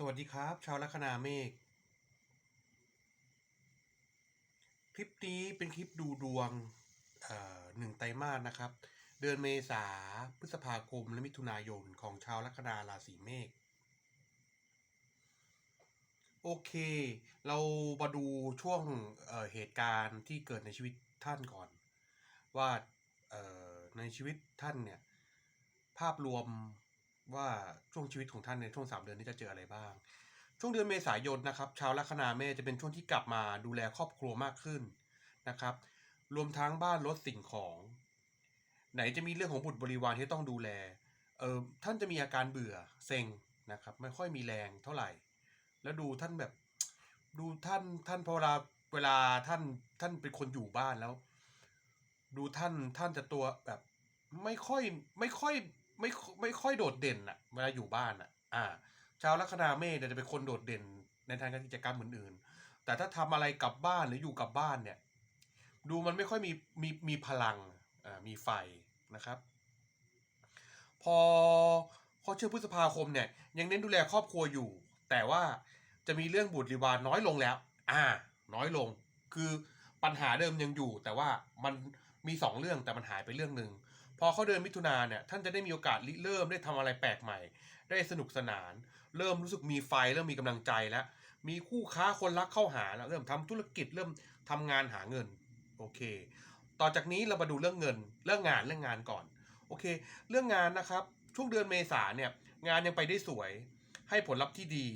สวัสดีครับ ชาวลัคนาเมฆคลิปนี้เป็นคลิปดูดวงหนึ่งไตรมาสนะครับ เดือนเมษาพฤษภาคมและมิถุนายนของชาวลัคนาราศีเมษโอเค เรามาดูช่วงเเหตุการณ์ที่เกิดในชีวิตท่านก่อน ว่าในชีวิตท่านเนี่ยภาพรวม ว่าช่วงชีวิตของท่านในช่วงสามเดือนนี้จะเจออะไรบ้าง ช่วงเดือนเมษายนนะครับ ชาวลัคนาเมษจะเป็นช่วงที่กลับมาดูแลครอบครัวมากขึ้นนะครับ รวมทั้งบ้านรถสิ่งของ ไหนจะมีเรื่องของบุตรบริวารที่ต้องดูแลเออท่านจะมีอาการเบื่อเซ็งนะครับ ไม่ค่อยมีแรงเท่าไหร่ แล้วดูท่านแบบดูท่านท่านพอเวลาเวลาท่านท่านเป็นคนอยู่บ้านแล้ว ดูท่านท่านจะตัวแบบไม่ค่อยไม่ค่อย ไม่ไม่ค่อยโดดเด่นอะเวลาอยู่บ้านอะอ่า ชาวลัคนาเมษเนี่ยจะเป็นคนโดดเด่นในทางการกิจกรรมอื่นๆ แต่ถ้าทำอะไรกลับบ้านหรืออยู่กับบ้านเนี่ย ดูมันไม่ค่อยมีมีมีพลังอ่ามีไฟนะครับ พอพอเชื่อพฤษภาคมเนี่ย ยังเน้นดูแลครอบครัวอยู่ แต่ว่าจะมีเรื่องบุตรริวาน้อยลงแล้ว อ่า น้อยลง คือปัญหาเดิมยังอยู่ แต่ว่ามันมีสองเรื่องแต่มันหายไปเรื่องหนึ่ง พอเขาเดินมิถุนาเนี่ยท่านจะได้มีโอกาสริเริ่มได้ทำอะไรแปลกใหม่ ได้สนุกสนาน เริ่มรู้สึกมีไฟเริ่มมีกำลังใจแล้ว มีคู่ค้าคนรักเข้าหาแล้วเริ่มทำธุรกิจเริ่มทำงานหาเงินโอเค ต่อจากนี้เรามาดูเรื่องเงินเรื่องงานเรื่องงานก่อนโอเค เรื่องงานนะครับช่วงเดือนเมษาเนี่ยงานยังไปได้สวย ให้ผลลัพธ์ที่ดี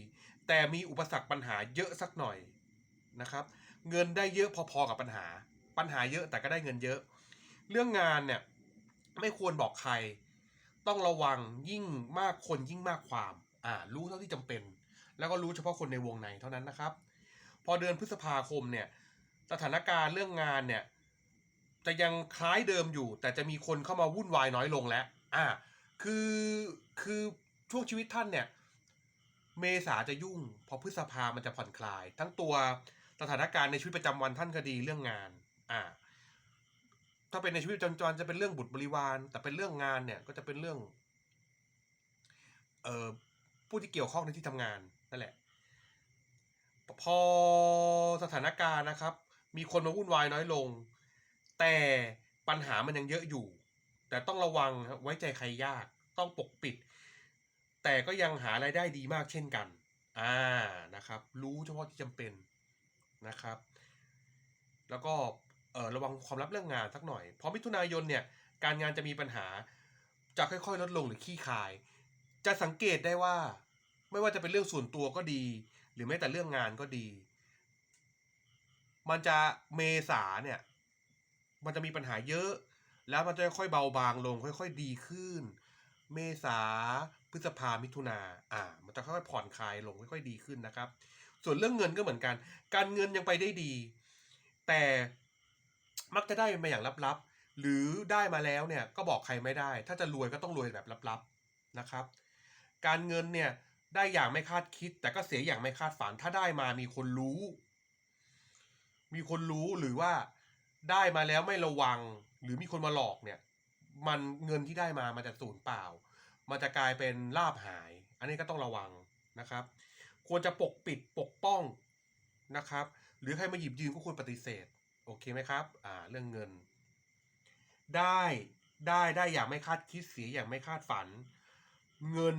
แต่มีอุปสรรคปัญหาเยอะสักหน่อยนะครับ เงินได้เยอะพอๆกับปัญหา ปัญหาเยอะแต่ก็ได้เงินเยอะ เรื่องงานเนี่ย ไม่ควรบอกใคร ต้องระวังยิ่งมากคนยิ่งมากความอ่ารู้เท่าที่จำเป็น แล้วก็รู้เฉพาะคนในวงในเท่านั้นนะครับ พอเดือนพฤษภาคมเนี่ยสถานการณ์เรื่องงานเนี่ยจะยังคล้ายเดิมอยู่ แต่จะมีคนเข้ามาวุ่นวายน้อยลงแล้วอ่าคือคือช่วงชีวิตท่านเนี่ยเมษาจะยุ่ง พอพฤษภามันจะผ่อนคลาย ทั้งตัวสถานการณ์ในชีวิตประจำวันท่านก็ดีเรื่องงาน อ่า ถ้าเป็นในชีวิตประจำวันจะเป็นเรื่องบุตรบริวาร แต่เป็นเรื่องงานเนี่ยก็จะเป็นเรื่องเอ่อผู้ที่เกี่ยวข้องในที่ทำงานนั่นแหละ พอสถานการณ์นะครับ มีคนมาวุ่นวายน้อยลง แต่ปัญหามันยังเยอะอยู่ แต่ต้องระวังครับไว้ใจใครยากต้องปกปิด แต่ก็ยังหารายได้ดีมากเช่นกัน อ่านะครับ รู้เฉพาะที่จำเป็นนะครับ แล้วก็ ระวังความลับเรื่องงานสักหน่อย เพราะมิถุนายนเนี่ยการงานจะมีปัญหาจะค่อยๆ ลดลงหรือขี้คาย จะสังเกตได้ว่า ไม่ว่าจะเป็นเรื่องส่วนตัวก็ดี หรือแม้แต่เรื่องงานก็ดี มันจะเมษาเนี่ย มันจะมีปัญหาเยอะ แล้วมันจะค่อยเบาบางลง ค่อยๆ ดีขึ้น เมษาพฤษภามิถุนาอ่า มันจะค่อยๆผ่อนคลายลงค่อยๆดีขึ้นนะครับ ส่วนเรื่องเงินก็เหมือนกัน การเงินยังไปได้ดี แต่ มักจะได้มาอย่างลับๆ หรือได้มาแล้วเนี่ยก็บอกใครไม่ได้ ถ้าจะรวยก็ต้องรวยแบบลับๆนะครับ การเงินเนี่ยได้อย่างไม่คาดคิด แต่ก็เสียอย่างไม่คาดฝัน ถ้าได้มามีคนรู้ มีคนรู้หรือว่าได้มาแล้วไม่ระวัง หรือมีคนมาหลอกเนี่ย มันเงินที่ได้มามันจะสูญเปล่า มันจะกลายเป็นลาบหาย อันนี้ก็ต้องระวังนะครับ ควรจะปกปิดปกป้องนะครับ หรือใครมาหยิบยืมก็ควรปฏิเสธ โอเคไหมครับ อ่า เรื่องเงิน ได้ได้ได้อย่างไม่คาดคิดเสียอย่างไม่คาดฝัน เงิน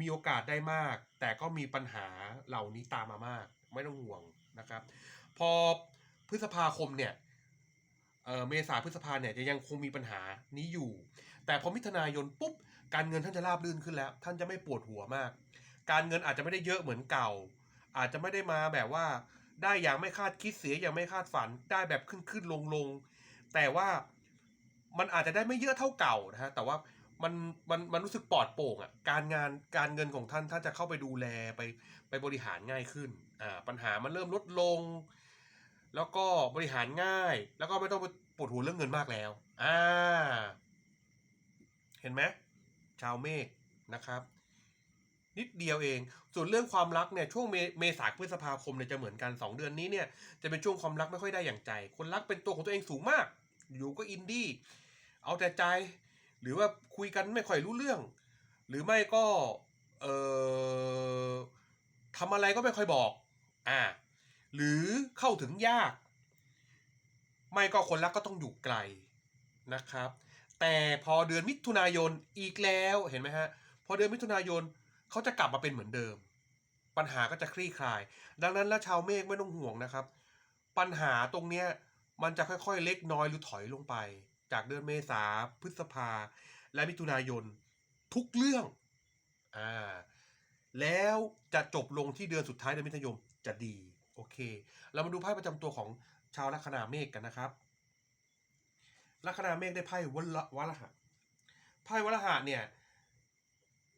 มีโอกาสได้มาก แต่ก็มีปัญหาเหล่านี้ตามมามาก ไม่ต้องห่วงนะครับ พอพฤษภาคมเนี่ยเออเมษาพฤษภาเนี่ยจะยังคงมีปัญหานี้อยู่ แต่พอมิถุนายนปุ๊บ การเงินท่านจะราบรื่นขึ้นแล้ว ท่านจะไม่ปวดหัวมาก การเงินอาจจะไม่ได้เยอะเหมือนเก่า อาจจะไม่ได้มาแบบว่า ได้อย่างไม่คาดคิดเสียอย่างไม่คาดฝันได้แบบขึ้นขึ้นลงลงแต่ว่ามันอาจจะได้ไม่เยอะเท่าเก่านะฮะแต่ว่ามันมันมันรู้สึกปลอดโปร่งอะการงานการเงินของท่านท่านจะเข้าไปดูแลไปไปบริหารง่ายขึ้นอ่าปัญหามันเริ่มลดลง แล้วก็บริหารง่าย แล้วก็ไม่ต้องไปปวดหัวเรื่องเงินมากแล้วอ่าเห็นไหมชาวเมฆนะครับ นิดเดียวเอง ส่วนเรื่องความรักเนี่ยช่วงเมษาพฤษภาคมเนี่ยจะเหมือนกันสองเดือนนี้เนี่ยจะเป็นช่วงความรักไม่ค่อยได้อย่างใจ คนรักเป็นตัวของตัวเองสูงมาก อยู่ก็อินดี้เอาแต่ใจ หรือว่าคุยกันไม่ค่อยรู้เรื่อง หรือไม่ก็เออทำอะไรก็ไม่ค่อยบอกอ่าหรือเข้าถึงยาก ไม่ก็คนรักก็ต้องอยู่ไกลนะครับ แต่พอเดือนมิถุนายนอีกแล้วเห็นไหมฮะพอเดือนมิถุนายน เขาจะกลับมาเป็นเหมือนเดิม ปัญหาก็จะคลี่คลาย ดังนั้นแล้วชาวเมฆไม่ต้องห่วงนะครับ ปัญหาตรงเนี้ยมันจะค่อยๆ เล็กน้อยหรือถอยลงไป จากเดือนเมษาพฤษภา และมิถุนายนทุกเรื่องอ่าแล้วจะจบลงที่เดือนสุดท้ายเดือนมิถุนายนจะดีโอเค เรามาดูไพ่ประจำตัวของชาวลัคนาเมษกันนะครับลัคนาเมษได้ไพ่วัลวัลหะไพ่วัลหะเนี่ย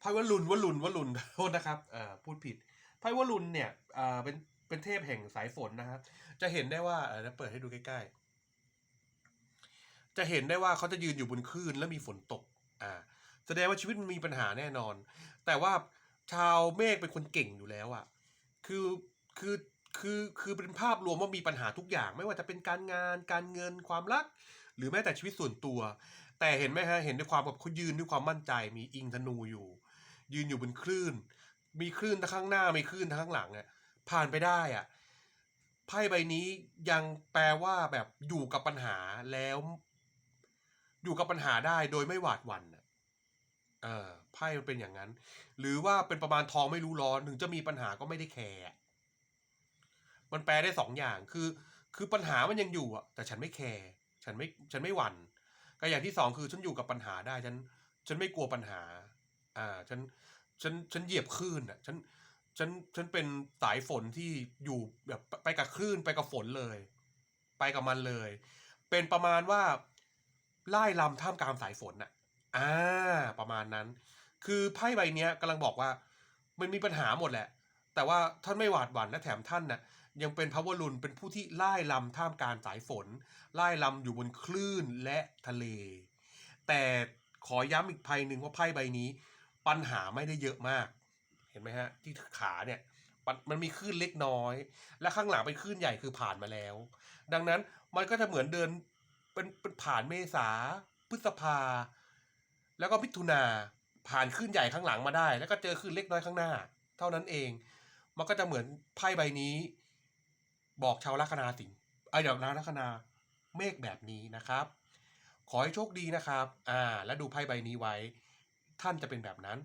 ไพ่วลุนวลุนวลุนโทษนะครับเอ่อพูดผิดไพ่วลุนเนี่ยเอ่อเป็นเป็นเทพแห่งสายฝนนะครับจะเห็นได้ว่าเออเปิดให้ดูใกล้ๆ จะเห็นได้ว่าเขาจะยืนอยู่บนคลื่นแล้วมีฝนตกอ่าแสดงว่าชีวิตมันมีปัญหาแน่นอน แต่ว่าชาวเมฆเป็นคนเก่งอยู่แล้วอะ่ะคือคือคือคือเป็นภาพรวมว่ามีปัญหาทุกอย่าง ไม่ว่าจะเป็นการงาน การเงินความรัก หรือแม้แต่ชีวิตส่วนตัว แต่เห็นไหมฮะเห็นด้วยความแบบเขายืนด้วยความมั่นใจมีอิงธนูอยู่ ยืนอยู่บนคลื่น มีคลื่นทั้งข้างหน้ามีคลื่นทั้งข้างหลังอะผ่านไปได้อะไพ่ใบนี้ยังแปลว่าแบบอยู่กับปัญหาแล้ว อยู่กับปัญหาได้โดยไม่หวาดหวั่นน่ะเออไพ่มันเป็นอย่างนั้น หรือว่าเป็นประมาณทองไม่รู้ร้อนถึงจะมีปัญหาก็ไม่ได้แคร์มันแปลได้สองอย่างคือ คือปัญหามันยังอยู่อะแต่ฉันไม่แคร์ฉันไม่ฉันไม่หวั่นก็อย่างที่สองคือฉันอยู่กับปัญหาได้ฉัน ฉันไม่กลัวปัญหา อ่าฉันฉันฉันเหยียบคลื่นอะฉันฉันฉันเป็นสายฝนที่อยู่แบบไปกับคลื่นไปกับฝนเลย ไปกับมันเลย เป็นประมาณว่าไล่ลำท่ามกลางสายฝนน่ะอ่าประมาณนั้น คือไพ่ใบเนี้ยกำลังบอกว่า มันมีปัญหาหมดแหละ แต่ว่าท่านไม่หวาดหวั่นและแถมท่านน่ะยังเป็นพาวเวอร์ลุนเป็นผู้ที่ไล่ลำท่ามกลางสายฝนไล่ลำอยู่บนคลื่นและทะเล แต่ขอย้ำอีกไพ่หนึ่งว่าไพ่ใบนี้ ปัญหาไม่ได้เยอะมาก เห็นไหมฮะ ที่ขาเนี่ยมันมีคลื่นเล็กน้อย และข้างหลังเป็นคลื่นใหญ่คือผ่านมาแล้ว ดังนั้นมันก็จะเหมือนเดินเป็นเป็นผ่านเมษาพฤษภา แล้วก็มิถุนาผ่านคลื่นใหญ่ข้างหลังมาได้ แล้วก็เจอคลื่นเล็กน้อยข้างหน้า เท่านั้นเอง มันก็จะเหมือนไพ่ใบนี้ บอกชาวลัคนาสิงไอ้ดี๋ยวนะลัคนาเมฆแบบนี้นะครับ ขอให้โชคดีนะครับ อ่า และดูไพ่ใบนี้ไว้ ท่านจะเป็นแบบนั้น